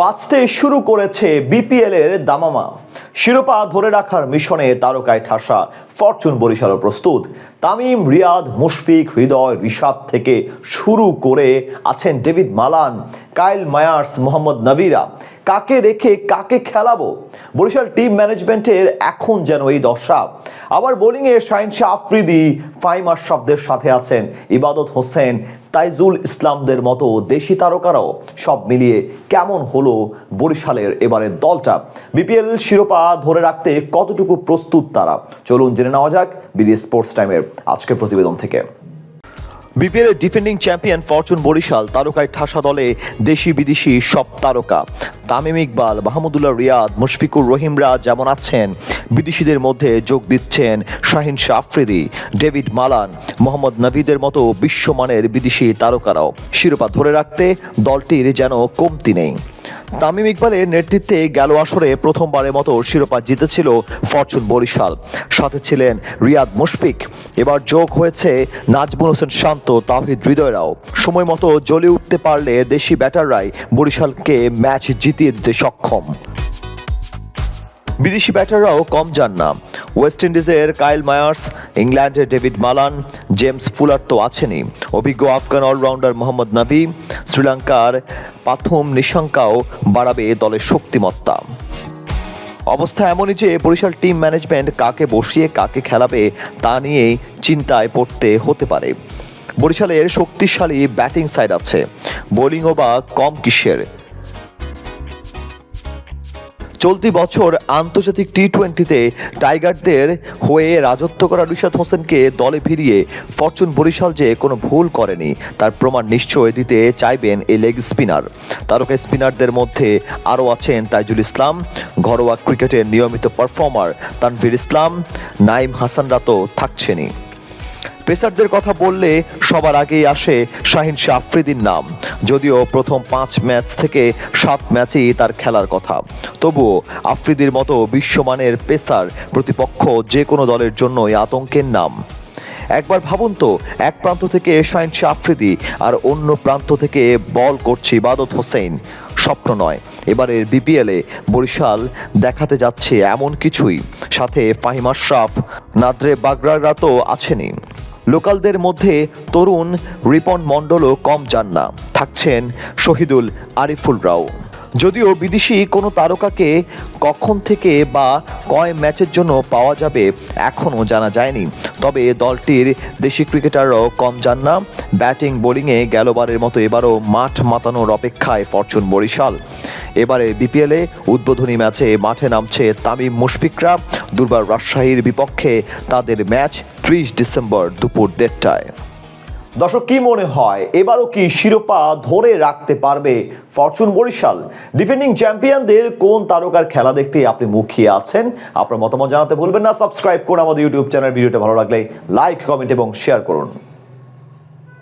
বাঁচতে শুরু করেছে বিপিএল এর দামামা। শিরোপা ধরে রাখার মিশনে তারকায় ঠাসা, ফরচুন বরিশালও প্রস্তুত। তামিম, রিয়াদ, মুশফিক, হৃদয়, রিশাদ থেকে শুরু করে আছেন David Malan, Kyle Mayers, Mohammad নবীরা। কাকে রেখে কাকে খেলাবো? বরিশাল টিম ম্যানেজমেন্টের এখন যেন এই দশা। আবার বোলিংয়ে শাহিন শাহ আফ্রিদি ফাইম আশরাফদের সাথে আছেন ইবাদত হোসেন, তাইজুল ইসলামদের মতো দেশি তারকারাও সব মিলিয়ে কেমন হলো বরিশালের এবারের দলটা? বিপিএল শিরোপা ধরে রাখতে কতটুকু প্রস্তুত তারা? চলুন জেনে নেওয়া যাক বিডি স্পোর্টস টাইমের আজকের প্রতিবেদন থেকে। বিপিএল এর ডিফেন্ডিং চ্যাম্পিয়ন ফরচুন বরিশাল তারকায় ঠাসা দলে দেশি বিদেশি সব তারকা। তামিম ইকবাল, মাহমুদুল্লাহ রিয়াদ, মুশফিকুর রহিমরা যেমন আছেন, বিদেশিদের মধ্যে যোগ দিচ্ছেন শাহিন শাহ আফ্রিদি, ডেভিড মালান, মোহাম্মদ নবীদের মতো বিশ্বমানের বিদেশি তারকারাও। শিরোপা ধরে রাখতে দলটির যেন কমতি নেই। তামিম ইকবালের নেতৃত্বে গেল আসরে প্রথমবারের মতো শিরোপা জিতেছিল ফরচুন বরিশাল। সাথে ছিলেন রিয়াদ মুশফিক। এবার যোগ হয়েছে নাজমুল হোসেন শান্ত, তাহিদ হৃদয়রাও। সময় মতো জ্বলে উঠতে পারলে দেশি ব্যাটাররাই বরিশালকে ম্যাচ জিতিয়ে দিতে সক্ষম। বিদেশি ব্যাটাররাও কম যান না। ওয়েস্ট ইন্ডিজের কাইল মায়ার্স ইংল্যান্ডের ডেভিড মালান জেমস ফুলার তো আছেনই। অভিজ্ঞ আফগান অলরাউন্ডার মোহাম্মদ নাবি শ্রীলঙ্কার পাথম নিশঙ্কাও বাড়াবে দলের শক্তিমত্তা। অবস্থা এমনই যে বরিশাল টিম ম্যানেজমেন্ট কাকে বসিয়ে কাকে খেলাবে তা নিয়েই চিন্তায় পড়তে হতে পারে। বরিশালের শক্তিশালী ব্যাটিং সাইড আছে। বোলিংও বা কম কিসের? চলতি বছর আন্তর্জাতিক টি টোয়েন্টিতে টাইগারদের হয়ে রাজত্ব করা রিশাদ হোসেনকে দলে ফিরিয়ে ফরচুন বরিশাল যে কোনো ভুল করেনি, তার প্রমাণ নিশ্চয় দিতে চাইবেন এই লেগ স্পিনার। তারকা স্পিনারদের মধ্যে আরও আছেন তাইজুল ইসলাম, ঘরোয়া ক্রিকেটের নিয়মিত পারফর্মার তানভীর ইসলাম নাইম হাসানরা তো থাকছেনই। পেসারদের কথা বললে সবার আগেই আসে শাহিন শাহ আফ্রিদির নাম। যদিও প্রথম পাঁচ ম্যাচ থেকে সাত ম্যাচেই তার খেলার কথা। তবুও আফ্রিদির মতো বিশ্বমানের পেসার প্রতিপক্ষ যে কোনো দলের জন্যই আতঙ্কের নাম। একবার ভাবুন তো, এক প্রান্ত থেকে শাহিন শাহ আফ্রিদি আর অন্য প্রান্ত থেকে বল করছে ইবাদত হোসেন। স্বপ্ন নয়, এবারের বিপিএলে বরিশাল দেখাতে যাচ্ছে এমন কিছুই। সাথে ফাহিম আশরাফ, নাদ্রে বাগরারা তো আছেনই। লোকালদের মধ্যে তরুণ রিপন মণ্ডলও কম যান না থাকছেন শহীদুল আরিফুল রাও। যদিও বিদেশি কোনো তারকাকে কখন থেকে বা কয় ম্যাচের জন্য পাওয়া যাবে এখনও জানা যায়নি। তবে দলটির দেশি ক্রিকেটাররাও কম যান না। ব্যাটিং, বোলিংয়ে গেলবারের মতো এবারও মাঠ মাতানোর অপেক্ষায় ফরচুন বরিশাল। এবারে বিপিএলে উদ্বোধনী ম্যাচে মাঠে নামছে তামিম মুশফিকরা। দুর্বার রাজশাহীর বিপক্ষে তাদের ম্যাচ ত্রিশ ডিসেম্বর দুপুর দেড়টায়। দর্শক, কি মনে হয়? এবারও কি শিরোপা ধরে রাখতে পারবে ফরচুন বরিশাল? ডিফেন্ডিং চ্যাম্পিয়নদের কোন তারকার খেলা দেখতে আপনি মুখিয়ে আছেন? আপনার মতামত জানাতে ভুলবেন না। সাবস্ক্রাইব করুন আমাদের ইউটিউব চ্যানেল। ভিডিওটা ভালো লাগলে লাইক, কমেন্ট এবং শেয়ার করুন।